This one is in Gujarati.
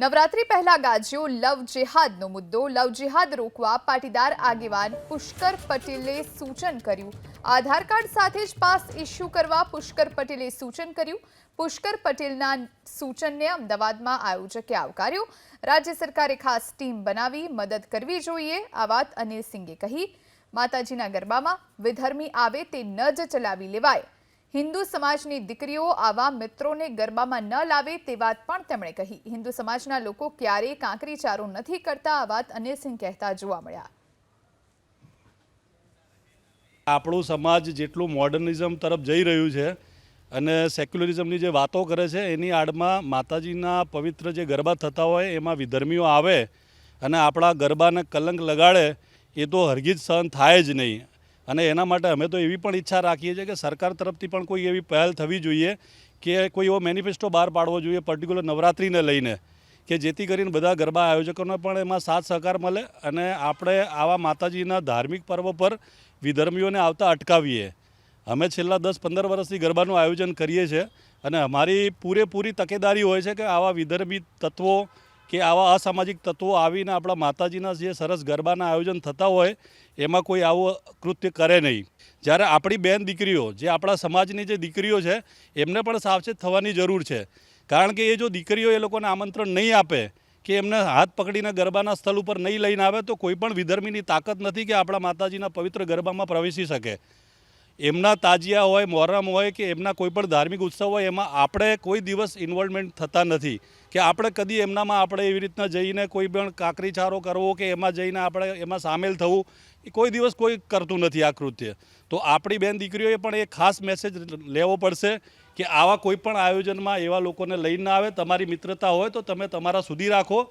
નવરાત્રી પહેલા ગાજ્યો લવ જેહાદનો મુદ્દો. લવ જેહાદ રોકવા પાટીદાર આગેવાન પુષ્કર પટેલે સૂચન કર્યું. આધાર કાર્ડ સાથે જ પાસ ઇસ્યુ કરવા પુષ્કર પટેલે સૂચન કર્યું. પુષ્કર પટેલના સૂચનને અમદાવાદમાં આયોજકે આવકાર્યો. રાજ્ય સરકારે ખાસ ટીમ બનાવી મદદ કરવી જોઈએ. આ વાત અનિલ સિંઘે કહી. માતાજીના ગરબામાં વિધર્મી આવે તે ન જ ચલાવી લેવાય. હિન્દુ સમાજની દીકરીઓ આવા મિત્રોને ગરબામાં ન લાવે તે વાત પણ તેમણે કહી. હિન્દુ સમાજના લોકો ક્યારેય કાંકરી ચારો નથી કરતા આ વાત અનિલસિંહ કહેતા જોવા મળ્યા. આપણું સમાજ જેટલું મોડર્નિઝમ તરફ જઈ રહ્યું છે અને સેક્યુલરિઝમની જે વાતો કરે છે એની આડમાં માતાજીના પવિત્ર જે ગરબા થતા હોય એમાં વિધર્મીઓ આવે અને આપણા ગરબાને કલંક લગાડે એ તો હરગીજ સહન થાય જ નહીં. અને એના માટે અમે તો એવી પણ ઈચ્છા રાખીએ છીએ કે સરકાર તરફથી પણ કોઈ એવી પહેલ થવી જોઈએ કે કોઈ એવો મેનિફેસ્ટો બહાર પાડવો જોઈએ પર્ટિક્યુલર નવરાત્રિને લઈને, કે જેથી કરીને બધા ગરબા આયોજકોને પણ એમાં સાથ સહકાર મળે અને આપણે આવા માતાજીના ધાર્મિક પર્વ પર વિધર્મીઓને આવતા અટકાવીએ. અમે છેલ્લા દસ પંદર વર્ષથી ગરબાનું આયોજન કરીએ છીએ અને અમારી પૂરેપૂરી તકેદારી હોય છે કે આવા વિધર્મી તત્વો કે આવા અસામાજિક તત્વો આવીને આપણા માતાજીના જે સરસ ગરબાના આયોજન થતા હોય, એમાં કોઈ આવું કૃત્ય કરે નહીં. જ્યારે આપણી બેન દીકરીઓ, જે આપણા સમાજની જે દીકરીઓ છે, એમને પણ સાવચેત થવાની જરૂર છે. કારણ કે એ જો દીકરીઓ એ લોકોને આમંત્રણ નહીં આપે, કે એમને હાથ પકડીને ગરબાના સ્થળ ઉપર નહીં લઈને આવે, તો કોઈ પણ વિધર્મીની તાકાત નથી કે આપણા માતાજીના પવિત્ર ગરબામાં પ્રવેશી શકે. એમના તાજિયા હોય, મોહરમ હોય કે એમના કોઈ પણ ધાર્મિક ઉત્સવ હોય, એમાં આપણે કોઈ દિવસ ઇન્વોલ્વમેન્ટ થતા નથી. કે આપણે કદી એમનામાં આપણે એવી રીતના જઈને કોઈ પણ કાકરી ચારો કરવો કે એમાં જઈને આપણે એમાં સામેલ થવું, એ કોઈ દિવસ કોઈ કરતું નથી આ કૃત્ય. તો આપણી બેન દીકરીઓએ પણ એ ખાસ મેસેજ લેવો પડશે કે આવા કોઈ પણ આયોજનમાં એવા લોકોને લઈને આવે, તમારી મિત્રતા હોય તો તમે તમારા સુધી રાખો.